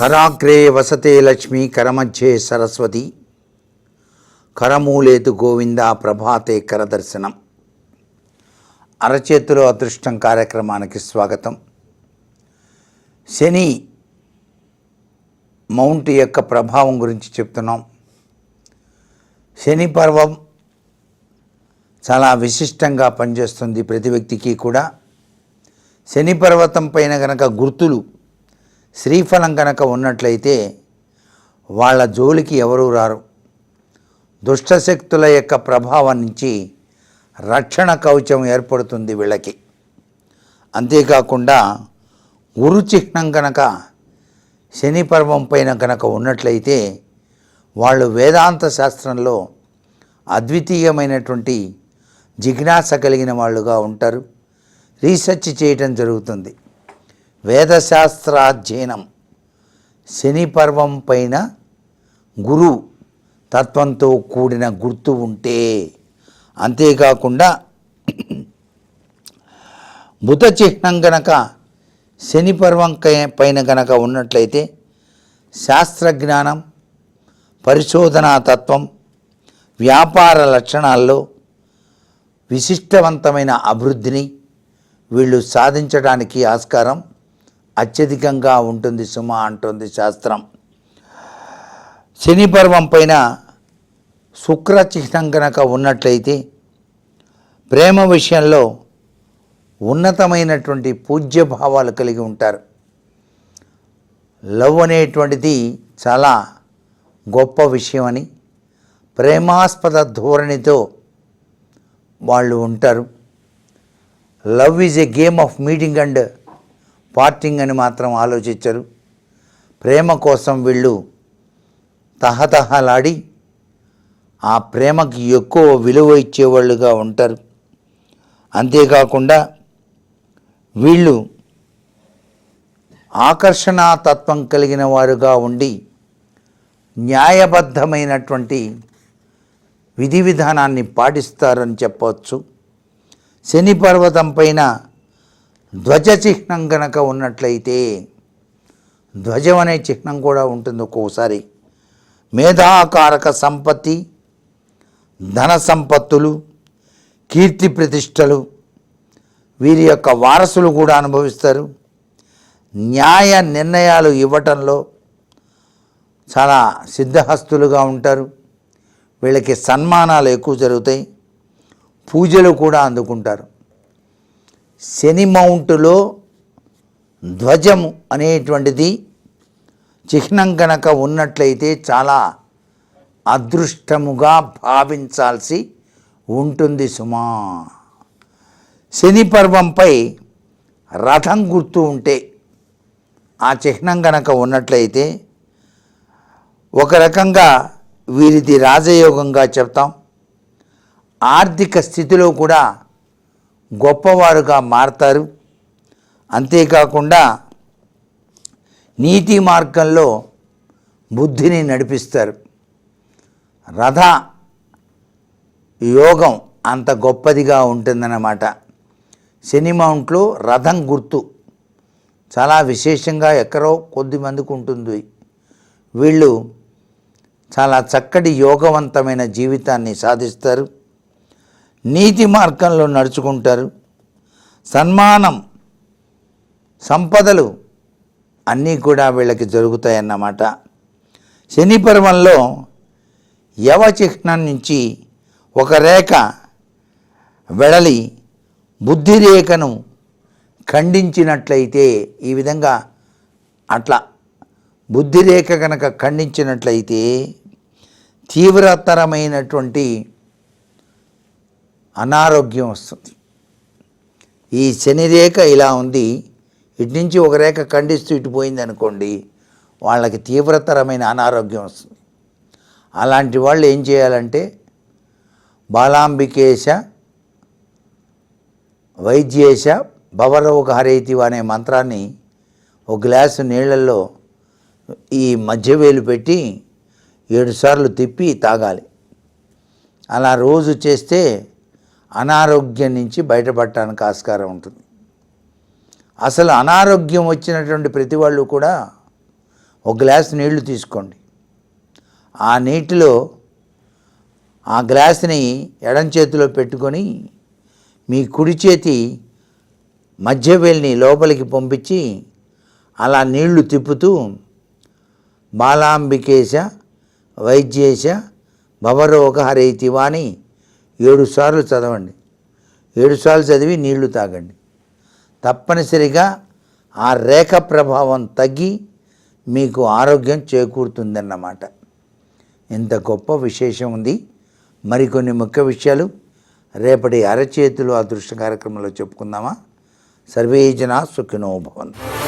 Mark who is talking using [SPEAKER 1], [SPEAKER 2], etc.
[SPEAKER 1] కరాగ్రే వసతే లక్ష్మి కరమధ్యే సరస్వతి. కరమూలేతు గోవింద ప్రభాతే కరదర్శనం. అరచేతిలో అదృష్టం కార్యక్రమానికి స్వాగతం. శని మౌంట్ యొక్క ప్రభావం గురించి చెప్తున్నాం. శని పర్వం చాలా విశిష్టంగా పనిచేస్తుంది ప్రతి వ్యక్తికి కూడా. శని పర్వతం పైన గనక గుర్తులు శ్రీఫలం కనుక ఉన్నట్లయితే వాళ్ళ జోలికి ఎవరూ రారు. దుష్టశక్తుల యొక్క ప్రభావం నుంచి రక్షణ కవచం ఏర్పడుతుంది వీళ్ళకి. అంతేకాకుండా గురు చిహ్నం కనుక శని పర్వం పైన కనుక ఉన్నట్లయితే వాళ్ళు వేదాంత శాస్త్రంలో అద్వితీయమైనటువంటి జిజ్ఞాస కలిగిన వాళ్ళుగా ఉంటారు. రీసెర్చ్ చేయటం జరుగుతుంది. వేదశాస్త్రాధ్యయనం శని పర్వం పైన గురు తత్వంతో కూడిన గుర్తు ఉంటే అంతేకాకుండా బుధ చిహ్నం గనక శని పర్వం పైన గనక ఉన్నట్లయితే శాస్త్రజ్ఞానం పరిశోధనా తత్వం వ్యాపార లక్షణాల్లో విశిష్టవంతమైన అభివృద్ధిని వీళ్ళు సాధించడానికి ఆస్కారం అత్యధికంగా ఉంటుంది సుమ అంటుంది శాస్త్రం. శని పర్వం పైన శుక్ర చిహ్నం కనుక ఉన్నట్లయితే ప్రేమ విషయంలో ఉన్నతమైనటువంటి పూజ్య భావాలు కలిగి ఉంటారు. లవ్ అనేటువంటిది చాలా గొప్ప విషయం అని ప్రేమాస్పద ధోరణితో వాళ్ళు ఉంటారు. Love is a game of meeting and parting అని మాత్రం ఆలోచించరు. ప్రేమ కోసం వీళ్ళు తహతహలాడి ఆ ప్రేమకి ఎక్కువ విలువ ఇచ్చేవాళ్ళుగా ఉంటారు. అంతేకాకుండా వీళ్ళు ఆకర్షణా తత్వం కలిగిన వారుగా ఉండి న్యాయబద్ధమైనటువంటి విధి విధానాన్ని పాటిస్తారని చెప్పవచ్చు. శని పర్వతం పైన ధ్వజ చిహ్నం గనక ఉన్నట్లయితే ధ్వజం అనే చిహ్నం కూడా ఉంటుంది ఒక్కోసారి. మేధాకారక సంపత్తి ధన సంపత్తులు కీర్తి ప్రతిష్టలు వీరి యొక్క వారసులు కూడా అనుభవిస్తారు. న్యాయ నిర్ణయాలు ఇవ్వటంలో చాలా సిద్ధహస్తులుగా ఉంటారు. వీళ్ళకి సన్మానాలు ఎక్కువ జరుగుతాయి. పూజలు కూడా అందుకుంటారు. శని మౌంటులో ధ్వజము అనేటువంటిది చిహ్నం కనుక ఉన్నట్లయితే చాలా అదృష్టముగా భావించాల్సి ఉంటుంది సుమా. శని పర్వంపై రథం గుర్తు ఉంటే ఆ చిహ్నం కనుక ఉన్నట్లయితే ఒక రకంగా వీరిది రాజయోగంగా చెప్తాం. ఆర్థిక స్థితిలో కూడా గొప్పవారుగా మారతారు. అంతేకాకుండా నీతి మార్గంలో బుద్ధిని నడిపిస్తారు. రథ యోగం అంత గొప్పదిగా ఉంటుందన్నమాట. శని రథం గుర్తు. చాలా విశేషంగా ఎక్కడో కొద్ది మందికి ఉంటుంది. వీళ్ళు చాలా చక్కటి యోగవంతమైన జీవితాన్ని సాధిస్తారు. నీతి మార్గంలో నడుచుకుంటారు. సన్మానం సంపదలు అన్నీ కూడా వీళ్ళకి జరుగుతాయన్నమాట. శని పర్వంలో యవ చిహ్నం నుంచి ఒక రేఖ వెడలి బుద్ధి రేఖను ఖండించినట్లయితే ఈ విధంగా అట్లా బుద్ధి రేఖ కనుక ఖండించినట్లయితే తీవ్రతరమైనటువంటి అనారోగ్యం వస్తుంది. ఈ శని రేఖ ఇలా ఉంది. ఇటు నుంచి ఒక రేఖ ఖండిస్తూ ఇటు పోయింది అనుకోండి వాళ్ళకి తీవ్రతరమైన అనారోగ్యం వస్తుంది. అలాంటి వాళ్ళు ఏం చేయాలంటే బాలాంబికేశ వైద్యేశ భవరోగ హరేతివ అనే మంత్రాన్ని ఒక గ్లాసు నీళ్ళల్లో ఈ మధ్యవేలు పెట్టి ఏడుసార్లు తిప్పి తాగాలి. అలా రోజు చేస్తే అనారోగ్యం నుంచి బయటపడటానికి ఆస్కారం ఉంటుంది. అసలు అనారోగ్యం వచ్చినటువంటి ప్రతి వాళ్ళు కూడా ఒక గ్లాస్ నీళ్ళు తీసుకోండి. ఆ నీటిలో ఆ గ్లాస్ని ఎడం చేతిలో పెట్టుకొని మీ కుడి చేతి మధ్యవేలిని లోపలికి పంపించి అలా నీళ్ళు తిప్పుతూ బాలాంబికేశ వైద్యేశ భవరోగ హరైతివా అని ఏడు సార్లు చదవండి. ఏడు సార్లు చదివి నీళ్ళు తాగండి. తప్పనిసరిగా ఆ రేఖ ప్రభావం తగ్గి మీకు ఆరోగ్యం చేకూరుతుందన్నమాట. ఇంత గొప్ప విశేషం ఉంది. మరికొన్ని ముఖ్య విషయాలు రేపటి అరచేతులు అదృష్ట కార్యక్రమంలో చెప్పుకుందామా? సర్వే జనా సుఖినో భవంతు.